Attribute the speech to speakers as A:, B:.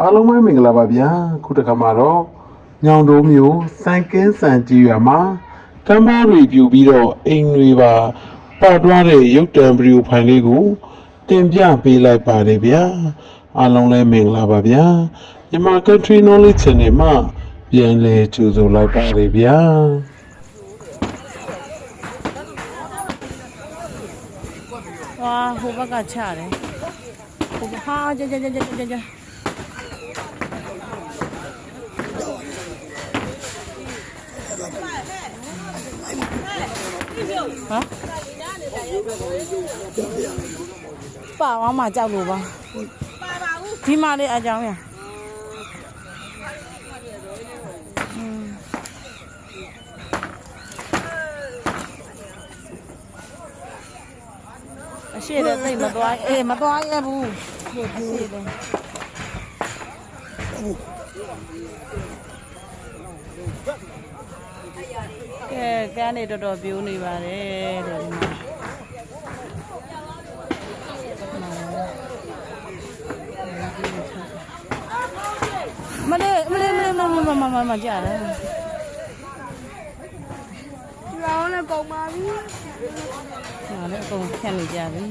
A: အားလုံးပဲမင်္ဂလာပါဗျာခုတစ်ခါမှာတော့ညောင်တုံးမျိုးစံကင်းစံကြီးရွာမှာကမ်းပါးတွေပြူပြီးတော့အိမ်တွေပါပတ်သွားတဲ့ရုပ်တံဗီဒီယိုဖိုင်လေးကိုတင်ပြပေးလိုက်ပါတယ်ဗျာအားလုံးလည်းမင်္ဂလာပါဗျာမြန်မာ Country Knowledge Channel မှာပြန်လည်ကြိုဆိုလိုက်ပါတယ်ဗျာ
B: ဝါဟိုဘက်ကချတယ်ဟိုဘက်ဟာကြကြကြ ကြကြကြဟာပါဝါမကြောက်လို့ပါဒီမလေးအကြောင်းရอืมအရှိတဲ့သိပ်မသွားအေးမသွားရဘူးအရှိတဲ့ ကဲကန်းနေတော်တော်ပြိုးနေပါတယ်တဲ့ဒီမှာမလေးမလေးမလေးမမမမမမကြတယ်
C: လောင်းနဲ့ပုံပါပြီ
B: ငါလည်းအကုန်ဖြတ်နေကြပြီ